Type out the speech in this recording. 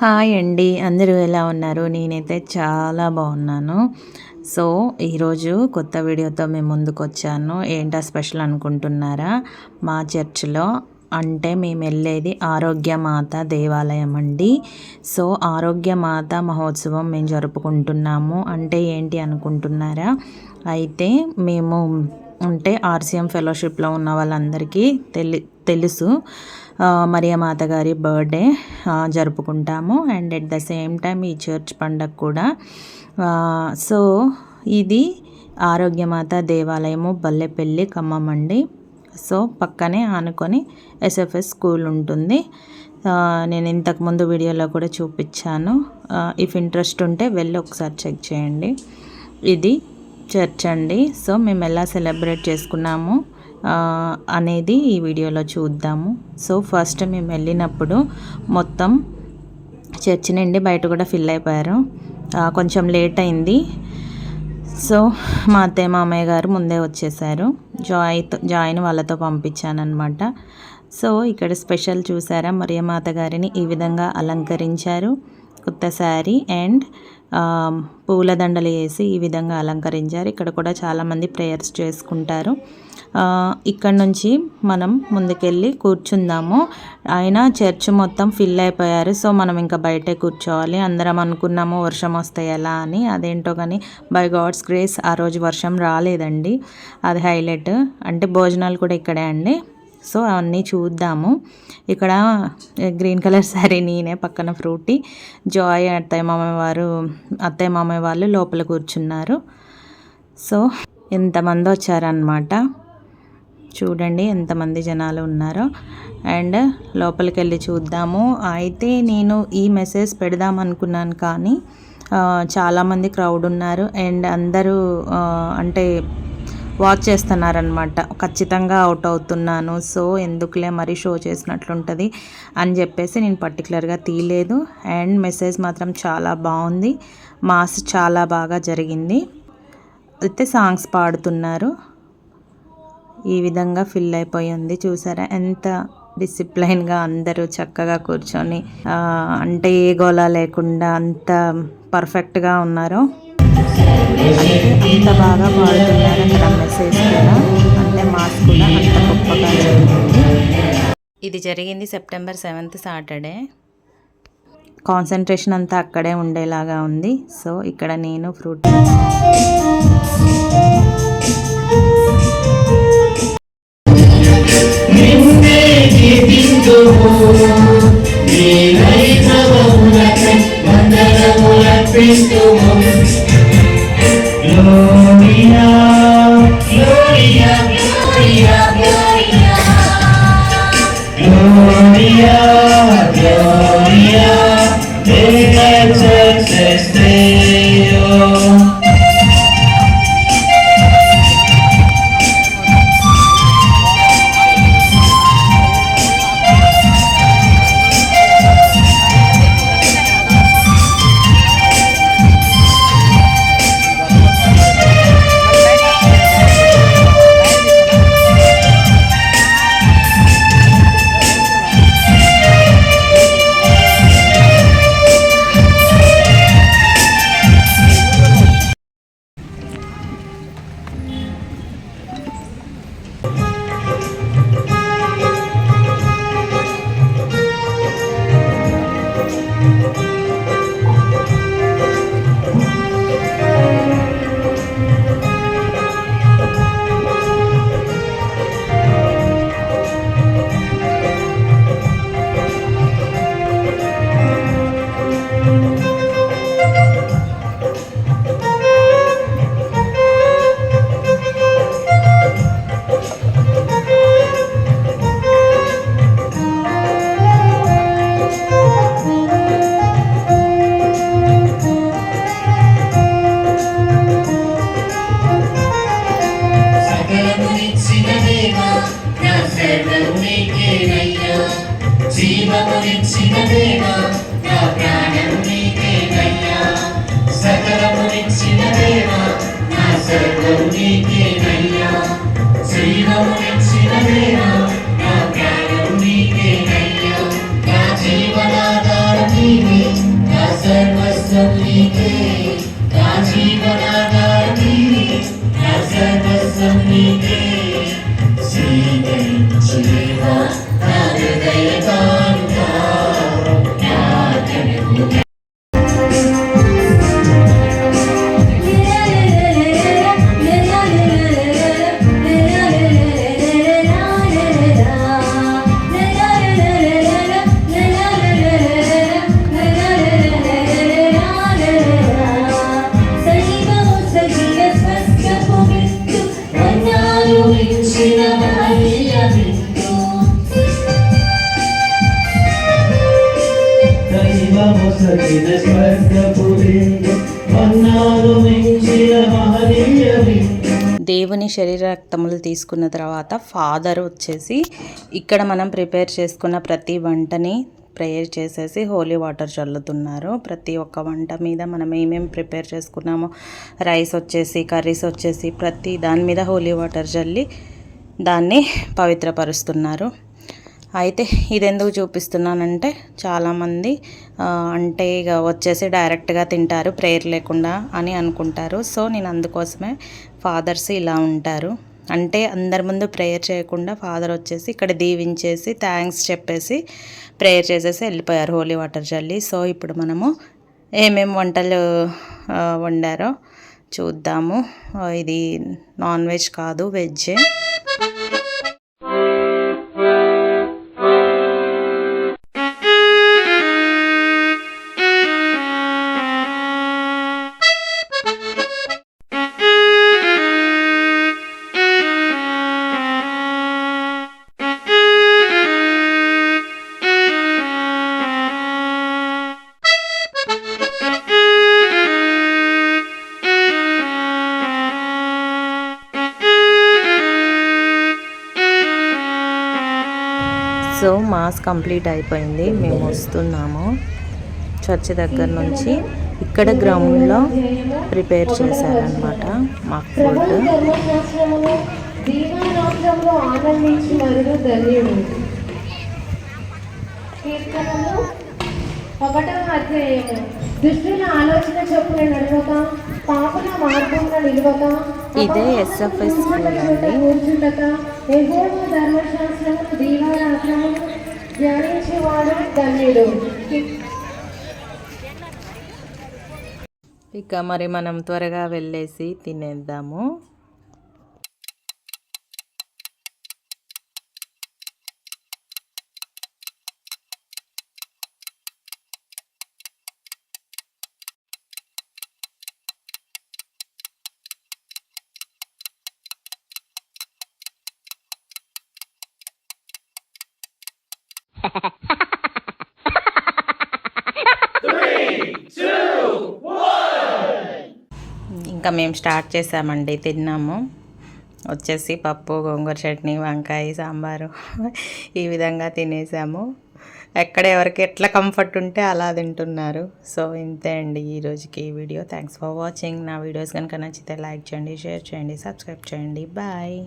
Hi అండి. అందరూ ఎలా ఉన్నారు? నేనైతే చాలా బాగున్నాను. సో ఈరోజు కొత్త వీడియోతో మేము ముందుకు వచ్చాను. ఏంటా స్పెషల్ అనుకుంటున్నారా? మా చర్చిలో అంటే మేము వెళ్ళేది ఆరోగ్యమాత దేవాలయం అండి. సో ఆరోగ్యమాత మహోత్సవం మేము జరుపుకుంటున్నాము. అంటే ఏంటి అనుకుంటున్నారా? అయితే మేము అంటే ఆర్సీఎం ఫెలోషిప్లో ఉన్న వాళ్ళందరికీ తెలి తెలుసు. మరియమాత గారి బర్త్డే జరుపుకుంటాము. And at the same time ఈ చర్చ్ పండగ కూడా. సో ఇది ఆరోగ్యమాత దేవాలయము బల్లెపల్లి ఖమ్మం అండి. సో పక్కనే ఆనుకొని ఎస్ఎఫ్ఎస్ స్కూల్ ఉంటుంది. నేను ఇంతకుముందు వీడియోలో కూడా చూపించాను. ఇఫ్ ఇంట్రెస్ట్ ఉంటే వెళ్ళి ఒకసారి చెక్ చేయండి. ఇది చర్చ్ అండి. సో మేము ఎలా సెలబ్రేట్ చేసుకున్నాము? అనేది ఈ వీడియోలో చూద్దాము. సో ఫస్ట్ మేము వెళ్ళినప్పుడు మొత్తం చర్చి నుండి బయట కూడా ఫిల్ అయిపోయారు. కొంచెం లేట్ అయింది. సో మా అత్తయ్య మామయ్య గారు ముందే వచ్చేసారు. జాయ్తో జాయిన్ వాళ్ళతో పంపించానమాట సో ఇక్కడ స్పెషల్ చూసారా? మరియమాత గారిని ఈ విధంగా అలంకరించారు. కొత్త శారీ అండ్ పూలదండలు వేసి ఈ విధంగా అలంకరించారు. ఇక్కడ కూడా చాలామంది ప్రేయర్స్ చేసుకుంటారు. ఇక్కడ నుంచి మనం ముందుకెళ్ళి కూర్చుందాము. ఆయన చర్చ్ మొత్తం ఫిల్ అయిపోయారు సో మనం ఇంకా బయటే కూర్చోవాలి. అందరం అనుకున్నాము వర్షం వస్తే ఎలా అని. అదేంటో కానీ బై గాడ్స్ గ్రేస్ ఆ రోజు వర్షం రాలేదండి. అది హైలైట్. అంటే భోజనాలు కూడా ఇక్కడే అండి. సో అవన్నీ చూద్దాము. ఇక్కడ గ్రీన్ కలర్ శారీ నేనే పక్కన ఫ్రూటీ. జాయ్ అత్తయ్య మామయ్య వారు అత్తయ్య మామయ్య వాళ్ళు లోపల కూర్చున్నారు. సో ఎంతమంది వచ్చారనమాట చూడండి ఎంతమంది జనాలు ఉన్నారో. అండ్ లోపలికి వెళ్ళి చూద్దాము. అయితే నేను ఈ మెసేజ్ పెడదాం అనుకున్నాను కానీ చాలామంది క్రౌడ్ ఉన్నారు. అండ్ అందరూ అంటే వాచ్ చేస్తున్నారనమాట ఖచ్చితంగా అవుట్ అవుతున్నాను. సో ఎందుకులే మరీ షో చేసినట్లుంటుంది అని చెప్పేసి నేను పర్టికులర్గా తీయలేదు. అండ్ మెసేజ్ మాత్రం చాలా బాగుంది. మాస్ చాలా బాగా జరిగింది. అయితే సాంగ్స్ పాడుతున్నారు. ఈ విధంగా ఫిల్ అయిపోయింది చూసారా? ఎంత డిసిప్లైన్గా అందరూ చక్కగా కూర్చొని అంటే ఏ గోళ లేకుండా అంత పర్ఫెక్ట్గా ఉన్నారో. ఎంత బాగా వాడుతున్నారు అక్కడ మెసేజ్ కూడా అంటే మాస్ కూడా అంత గొప్పగా జరిగింది. ఇది జరిగింది సెప్టెంబర్ సెవెంత్ సాటర్డే. కాన్సన్ట్రేషన్ అంతా అక్కడే ఉండేలాగా ఉంది. సో ఇక్కడ నేను ఫ్రూట్ Oh, నిచ్చినదేనా నా ప్రాణం నీకేనయ్యా. సకలము నిచ్చినదేనా నా సర్వం నీకేనయ్యా. జీవము నిచ్చినదేనా నా ప్రాణం నీకేనయ్యా. స్వర్గపు మించిన దేవుని శరీర రక్తములు తీసుకున్న తర్వాత ఫాదర్ వచ్చేసి ఇక్కడ మనం ప్రిపేర్ చేసుకున్న ప్రతి వంటని ప్రేయర్ చేసేసి హోలీ వాటర్ చల్లుతున్నారు. ప్రతి ఒక్క వంట మీద మనం ఏమేమి ప్రిపేర్ చేసుకున్నామో రైస్ వచ్చేసి కర్రీస్ వచ్చేసి ప్రతి దాని మీద హోలీ వాటర్ చల్లి దాన్ని పవిత్రపరుస్తున్నారు. అయితే ఇది ఎందుకు చూపిస్తున్నానంటే చాలామంది అంటే ఇక వచ్చేసి డైరెక్ట్గా తింటారు ప్రేయర్ లేకుండా అని అనుకుంటారు. సో నేను అందుకోసమే ఫాదర్స్ ఇలా ఉంటారు. అంటే అందరి ముందు ప్రేయర్ చేయకుండా ఫాదర్ వచ్చేసి ఇక్కడ దీవించేసి థ్యాంక్స్ చెప్పేసి ప్రేయర్ చేసేసి వెళ్ళిపోయారు హోలీ వాటర్ చల్లి సో ఇప్పుడు మనము ఏమేమి వంటలు వండారో చూద్దాము. ఇది నాన్ వెజ్ కాదు వెజ్జే. సో మాస్ కంప్లీట్ అయిపోయింది. మేము వస్తున్నాము. చర్చి దగ్గర నుంచి ఇక్కడ గ్రౌండ్లో ప్రిపేర్ చేశారనమాట మా ఫుడ్. ఒకటవ అధ్యాయము. దుష్టుల ఆలోచన చొప్పున నడవక పాపల మార్గంలో నిలవక ఇదే ఎస్ఎఫ్ఎస్ స్కూల్ అండి. ఇక మరి మనం త్వరగా వెళ్ళేసి తినేద్దాము ఇంకా మేము స్టార్ట్ చేసామండి తిన్నాము. వచ్చేసి పప్పు గోంగూర చట్నీ వంకాయ సాంబారు ఈ విధంగా తినేసాము. ఎక్కడ ఎవరికి ఎట్లా కంఫర్ట్ ఉంటే అలా తింటున్నారు. సో ఇంతే అండి ఈ రోజుకి ఈ వీడియో థ్యాంక్స్ ఫర్ వాచింగ్ నా వీడియోస్ కనుక నచ్చితే లైక్ చేయండి షేర్ చేయండి సబ్స్క్రైబ్ చేయండి. బాయ్